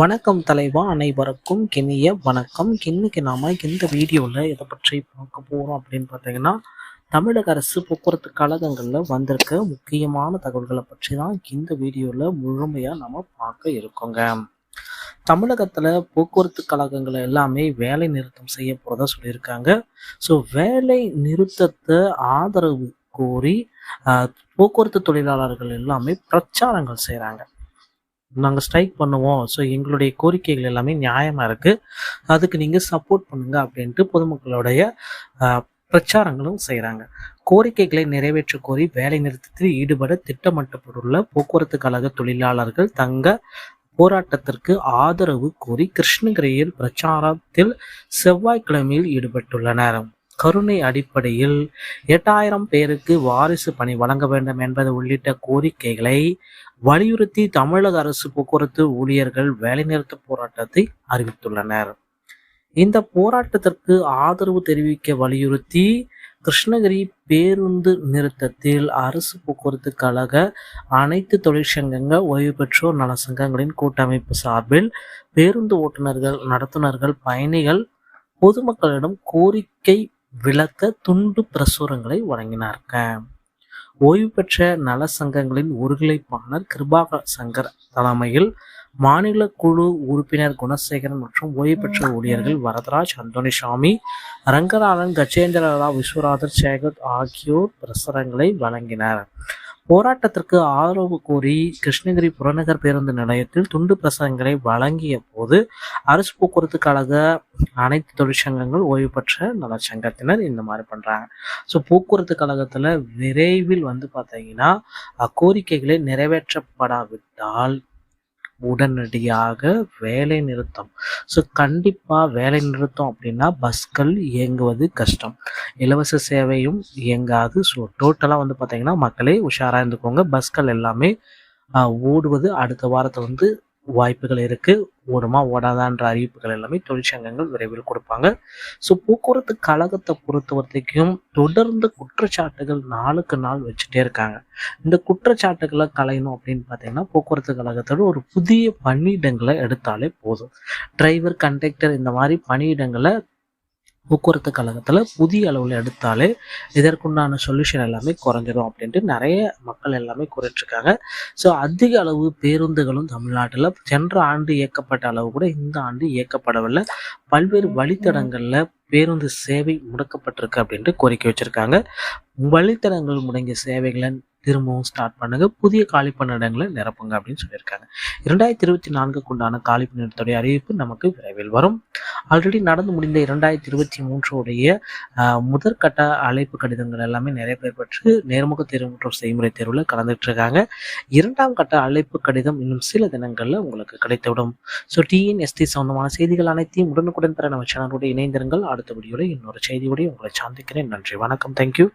வணக்கம் தலைவா அனைவருக்கும் கிணிய வணக்கம். இன்னைக்கு நாம இந்த வீடியோவில் எதை பற்றி பார்க்க போகிறோம் அப்படின்னு பார்த்தீங்கன்னா தமிழக அரசு போக்குவரத்து கழகங்களில் வந்திருக்க முக்கியமான தகவல்களை பற்றி தான் இந்த வீடியோவில் முழுமையாக நம்ம பார்க்க இருக்கோங்க. தமிழகத்தில் போக்குவரத்து கழகங்கள் எல்லாமே வேலை நிறுத்தம் செய்ய போகிறதா சொல்லியிருக்காங்க. ஸோ வேலை நிறுத்தத்தை ஆதரவு கோரி போக்குவரத்து தொழிலாளர்கள் எல்லாமே பிரச்சாரங்கள் செய்கிறாங்க நாங்கள் ஸ்ட்ரைக் பண்ணுவோம். ஸோ எங்களுடைய கோரிக்கைகள் எல்லாமே நியாயமாக இருக்குது அதுக்கு நீங்கள் சப்போர்ட் பண்ணுங்க அப்படின்ட்டு பொதுமக்களுடைய பிரச்சாரங்களும் செய்கிறாங்க கோரிக்கைகளை நிறைவேற்ற கோரி வேலை நிறுத்தத்தில் ஈடுபட திட்டமிட்டப்பட்டுள்ள போக்குவரத்து கழக தொழிலாளர்கள் தங்க போராட்டத்திற்கு ஆதரவு கோரி கிருஷ்ணகிரியில் பிரச்சாரத்தில் செவ்வாய்க்கிழமையில் ஈடுபட்டுள்ளனர். கருணை அடிப்படையில் எட்டாயிரம் பேருக்கு வாரிசு பணி வழங்க வேண்டும் என்பது உள்ளிட்ட கோரிக்கைகளை வலியுறுத்தி தமிழக அரசு போக்குவரத்து ஊழியர்கள் வேலைநிறுத்த போராட்டத்தை அறிவித்துள்ளனர். இந்த போராட்டத்திற்கு ஆதரவு தெரிவிக்க வலியுறுத்தி கிருஷ்ணகிரி பேருந்து நிறுத்தத்தில் அரசு போக்குவரத்து கழக அனைத்து தொழிற்சங்கங்கள் ஓய்வு பெற்றோர் நல சங்கங்களின் கூட்டமைப்பு சார்பில் பேருந்து ஓட்டுநர்கள் நடத்துனர்கள் பயணிகள் பொதுமக்களிடம் கோரிக்கை விளக்க துண்டு பிரசுரங்களை வழங்கினார்க ஓய்வு பெற்ற நல சங்கங்களின் ஒருங்கிணைப்பாளர் கிருபாகர் சங்கர் தலைமையில் மாநில குழு உறுப்பினர் குணசேகரன் மற்றும் ஓய்வு பெற்ற ஊழியர்கள் வரதராஜ் அந்தோனிசாமி ரங்கநாதன் கஜேந்திர ராவ் விஸ்வநாதர் சேகர் ஆகியோர் பிரசுரங்களை வழங்கினர். போராட்டத்திற்கு ஆதரவு கோரி கிருஷ்ணகிரி புறநகர் பேருந்து நிலையத்தில் துண்டு பிரசங்களை வழங்கிய போது அரசு போக்குவரத்து கழக அனைத்து தொழிற்சங்கங்கள் ஓய்வு பெற்ற நலச்சங்கத்தினர் இந்த மாதிரி பண்றாங்க. ஸோ போக்குவரத்து கழகத்துல விரைவில் வந்து பார்த்தீங்கன்னா கோரிக்கைகளை நிறைவேற்றப்படாவிட்டால் உடனடியாக வேலை நிறுத்தம். ஸோ கண்டிப்பாக வேலை நிறுத்தம் அப்படின்னா பஸ்கள் இயங்குவது கஷ்டம். இலவச சேவையும் இயங்காது. ஸோ டோட்டலாக வந்து பார்த்தீங்கன்னா மக்களே உஷாராக இருந்துக்கோங்க. பஸ்கள் எல்லாமே ஓடுவது அடுத்த வாரத்தை வந்து வாய்ப்புகள் இருக்குது ஓடுமா ஓடாதான்ற அறிவிப்புகள் எல்லாமே தொழிற்சங்கங்கள் விரைவில் கொடுப்பாங்க. ஸோ போக்குவரத்து கழகத்தை பொறுத்த வரைக்கும் தொடர்ந்து குற்றச்சாட்டுகள் நாளுக்கு நாள் வச்சுட்டே இருக்காங்க. இந்த குற்றச்சாட்டுகளை களையணும் அப்படின்னு பார்த்தீங்கன்னா போக்குவரத்து கழகத்தோட ஒரு புதிய பணியிடங்களை எடுத்தாலே போதும். டிரைவர் கண்டக்டர் இந்த மாதிரி பணியிடங்களை போக்குவரத்து கழகத்தில் புதிய அளவில் எடுத்தாலே இதற்குண்டான சொல்யூஷன் எல்லாமே குறைஞ்சிரும் அப்படின்ட்டு நிறைய மக்கள் எல்லாமே கூறிட்டுருக்காங்க. ஸோ அதிக அளவு பேருந்துகளும் தமிழ்நாட்டில் சென்ற ஆண்டு இயக்கப்பட்ட அளவு கூட இந்த ஆண்டு இயக்கப்படவில்லை. பல்வேறு வழித்தடங்களில் பேருந்து சேவை முடக்கப்பட்டிருக்கு அப்படின்ட்டு கோரிக்கை வச்சுருக்காங்க. வழித்தடங்கள் முடங்கிய சேவைகளை திரும்பவும் ஸ்டார்ட் பண்ணுங்க. புதிய காலி பணியிடங்களை நிரப்புங்க அப்படின்னு சொல்லியிருக்காங்க. இரண்டாயிரத்தி இருபத்தி நான்குக்கு உண்டான காலி பணியிடத்துடைய அறிவிப்பு நமக்கு விரைவில் வரும். ஆல்ரெடி நடந்து முடிந்த இரண்டாயிரத்தி இருபத்தி மூன்றுடைய முதற்கட்ட அழைப்பு கடிதங்கள் எல்லாமே நிறைய பேர் பெற்று நேர்முக தேர்வு மற்றும் செய்முறை தேர்வில் கலந்துட்டு இருக்காங்க இரண்டாம் கட்ட அழைப்பு கடிதம் இன்னும் சில தினங்களில் உங்களுக்கு கிடைத்துவிடும். ஸோ டிஎன்எஸ்டி சம்பந்தமான செய்திகள் அனைத்தையும் உடனுக்குடன் பெற நம்ம சேனலோடு இணைந்திருங்கள். அடுத்த வீடியோட இன்னொரு செய்தியோட உங்களை சந்திக்கிறேன். நன்றி வணக்கம். தேங்க்யூ